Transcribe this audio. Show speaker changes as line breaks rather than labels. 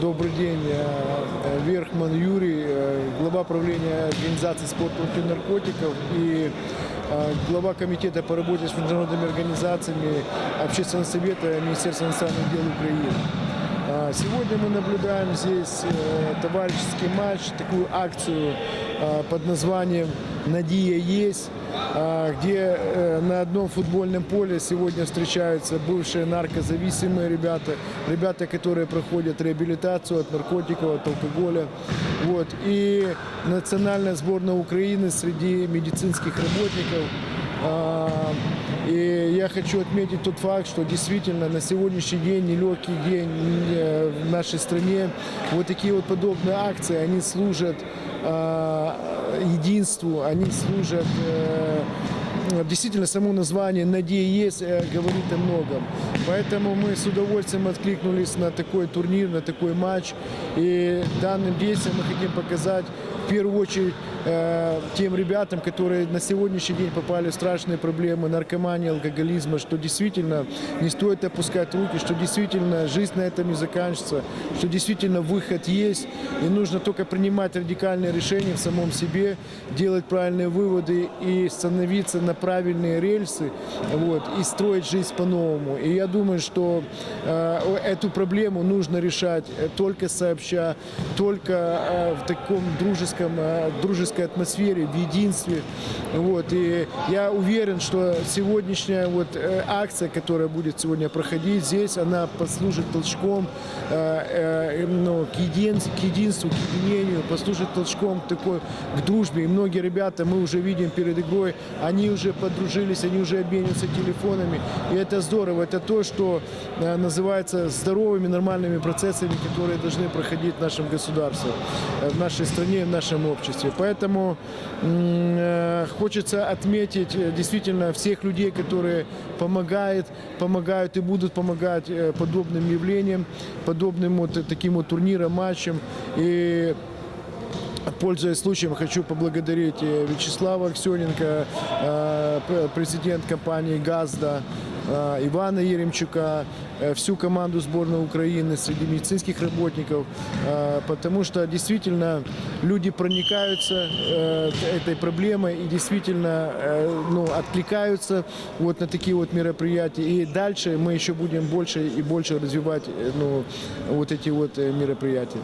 Добрый день. Э, Верхман Юрий, э, глава правления организации спорта против наркотиков и э, глава комитета по работе с международными организациями Общественного совета Министерства иностранных дел Украины. Сегодня мы наблюдаем здесь товарищеский матч, такую акцию под названием «Надия есть», а, где э, на одном футбольном поле сегодня встречаются бывшие наркозависимые ребята, ребята, которые проходят реабилитацию от наркотиков, от алкоголя. Вот. И национальная сборная Украины среди медицинских работников. И я хочу отметить тот факт, что действительно на сегодняшний день нелегкий день э, в нашей стране. Вот такие вот подобные акции, они служат единству, они служат э, Действительно, само название «Надея есть» э, говорит о многом. Поэтому мы с удовольствием откликнулись на такой турнир, на такой матч. И данным действием мы хотим показать в первую очередь э, тем ребятам, которые на сегодняшний день попали в страшные проблемы наркомании, алкоголизма, что действительно не стоит опускать руки, что действительно жизнь на этом не заканчивается, что действительно выход есть, и нужно только принимать радикальные решения в самом себе, делать правильные выводы и становиться на правильные рельсы, вот, и строить жизнь по-новому. И я думаю, что э, эту проблему нужно решать э, только сообща, только э, в таком дружеском, э, дружеской атмосфере, в единстве. Вот. И я уверен, что сегодняшняя вот, э, акция, которая будет сегодня проходить здесь, она послужит толчком э, э, ну, к, един, к единству, к единению, послужит толчком к такой к дружбе. И многие ребята, мы уже видим перед игрой, они уже подружились, они уже обмениваются телефонами. И это здорово. Это то, что называется здоровыми, нормальными процессами, которые должны проходить в нашем государстве, в нашей стране, в нашем обществе. Поэтому м, э, хочется отметить э, действительно всех людей, которые помогают, помогают и будут помогать э, подобным явлениям, подобным вот таким вот турнирам, матчам. И Пользуясь случаем, хочу поблагодарить Вячеслава Аксененко, президент компании «Газда», Ивана Еремчука, э, всю команду сборной Украины среди медицинских работников, э, потому что действительно люди проникаются э, этой проблемой и действительно э, ну, откликаются вот на такие вот мероприятия. И дальше мы еще будем больше и больше развивать э, ну, вот эти вот э, мероприятия.